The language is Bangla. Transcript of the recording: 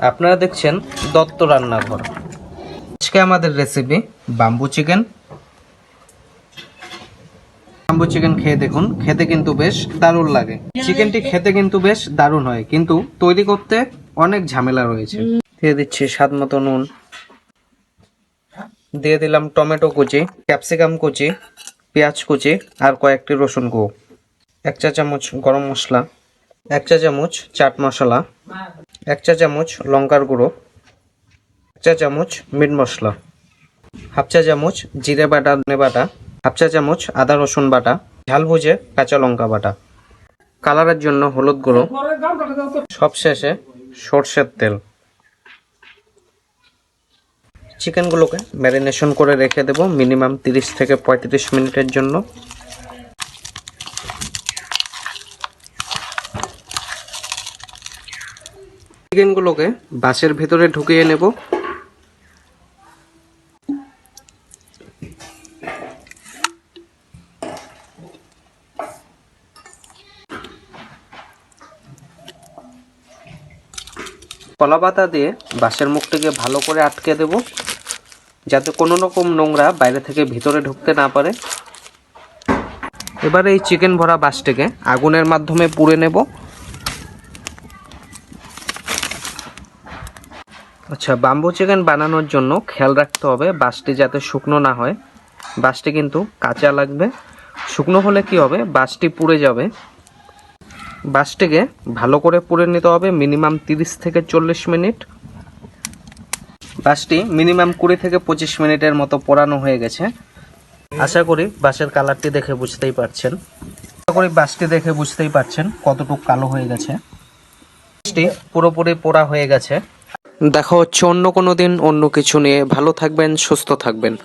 আপনারা দেখছেন দত্ত রান্নাঘর। আজকে আমাদের recipe bamboo chicken bamboo chicken খেয়ে দেখুন, খেতে কিন্তু বেশ দারুণ লাগে। চিকেনটি খেতে কিন্তু বেশ দারুণ হয়, কিন্তু তৈরি করতে অনেক ঝামেলা রয়েছে। দিয়ে দিচ্ছি স্বাদ মতো নুন। দিয়ে দিলাম টমেটো কুচি, ক্যাপসিকাম কুচি, পেঁয়াজ কুচি আর কয়েকটি রসুন কো এক চা চামচ গরম মশলা, এক চা চামচ চাট মশলা এক চা চামচ লঙ্কার গুঁড়ো, এক চা চামচ মিট মশলা, হাফ চা চামচ জিরে বাটা, ধনে বাটা, হাফ চা চামচ আদা রসুন বাটা, ঝাল ভুজে কাঁচা লঙ্কা বাটা। কালারের জন্য হলুদ গুঁড়ো, সবশেষে সর্ষের তেল। চিকেনগুলোকে ম্যারিনেশন করে রেখে দেবো মিনিমাম তিরিশ থেকে পঁয়ত্রিশ মিনিটের জন্য। চিকেনগুলোকে বাসের ভেতরে ঢুকিয়ে নেব। কলা পাতা দিয়ে বাঁশের মুখটিকে ভালো করে আটকে দেব, যাতে কোনো রকম নোংরা বাইরে থেকে ভিতরে ঢুকতে না পারে। এবারে এই চিকেন ভরা বাঁশটিকে আগুনের মাধ্যমে পুড়ে নেব। আচ্ছা বাম্বু চিকেন বানানোর জন্য খেয়াল রাখতে হবে বাঁশটি যাতে শুকনো না হয়। বাঁশটি কিন্তু কাঁচা লাগবে। শুকনো হলে কি হবে? বাঁশটি পুড়ে যাবে। বাঁশটিকে ভালো করে পুড়ে নিতে হবে মিনিমাম তিরিশ থেকে চল্লিশ মিনিট। বাঁশটি মিনিমাম কুড়ি থেকে পঁচিশ মিনিটের মতো পোড়ানো হয়ে গেছে। আশা করি বাঁশের কালারটি দেখে বুঝতেই পারছেন। আশা করি বাঁশটি দেখে বুঝতেই পারছেন কতটুকু কালো হয়ে গেছে। বাঁশটি পুরোপুরি পোড়া হয়ে গেছে। দেখা হচ্ছে অন্য কোনো দিন অন্য কিছু নিয়ে। ভালো থাকবেন সুস্থ থাকবেন।